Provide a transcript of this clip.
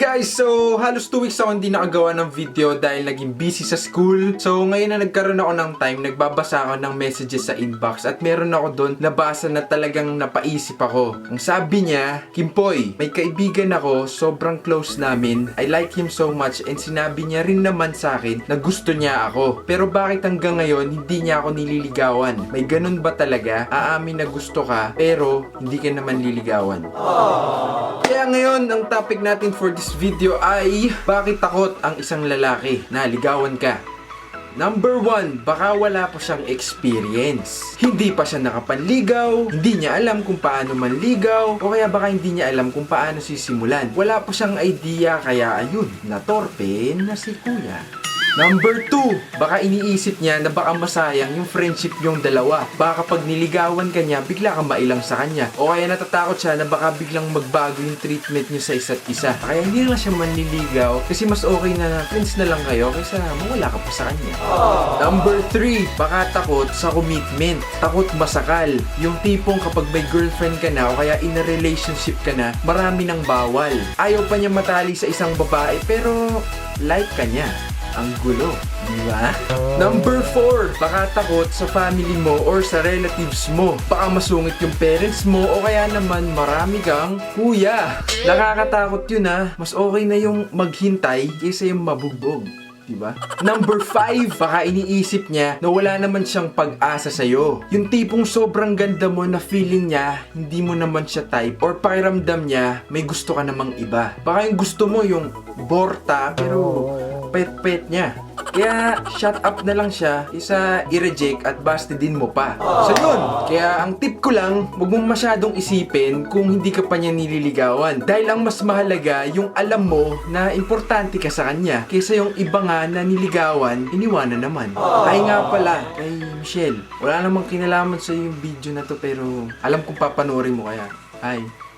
guys! So, halos 2 weeks ako hindi nakagawa ng video dahil naging busy sa school. So, ngayon na nagkaroon ako ng time, nagbabasa ako ng messages sa inbox at meron ako doon nabasa na talagang napaisip ako. Ang sabi niya, Kimpoy, may kaibigan ako, sobrang close namin. I like him so much and sinabi niya rin naman sa akin na gusto niya ako. Pero bakit hanggang ngayon hindi niya ako nililigawan? May ganun ba talaga? Aamin na gusto ka pero hindi ka naman liligawan. Kaya ngayon, ang topic natin for this video ay bakit takot ang isang lalaki na ligawan ka? Number one, baka wala pa siyang experience. Hindi pa siya nakapanligaw, hindi niya alam kung paano manligaw, o kaya baka hindi niya alam kung paano sisimulan. Wala pa siyang idea, kaya ayun, natorpe na si kuya. Number 2, baka iniisip niya na baka masayang yung friendship yung dalawa. Baka kapag niligawan ka niya, bigla kang mailang sa kanya. O kaya natatakot siya na baka biglang magbago yung treatment niyo sa isa't isa. Kaya hindi lang siya manliligaw kasi mas okay na friends na lang kayo kaysa mawala ka pa sa kanya. Number 3, baka takot sa commitment. Takot masakal. Yung tipong kapag may girlfriend ka na o kaya in a relationship ka na, marami nang bawal. Ayaw pa niya matali sa isang babae pero like ka niya. Ang gulo, di ba? Number 4, baka takot sa family mo or sa relatives mo. Baka masungit yung parents mo o kaya naman marami kang kuya. Nakakatakot yun ha. Mas okay na yung maghintay kaysa yung mabugbog. Diba? Number 5, baka iniisip niya na wala naman siyang pag-asa sa'yo. Yung tipong sobrang ganda mo na feeling niya, hindi mo naman siya type or pakiramdam niya, may gusto ka namang iba. Baka yung gusto mo yung borta, pero pet-pet niya. Kaya shut up na lang siya isa i-reject at bastidin mo pa. So yun, kaya ang tip ko lang, huwag mong masyadong isipin kung hindi ka pa niya nililigawan. Dahil ang mas mahalaga yung alam mo na importante ka sa kanya kaysa yung iba nga na niligawan, iniwanan naman. Ay nga pala, kay Michelle, wala namang kinalaman sa yung video na to pero alam kong papanoorin mo kaya. Hi.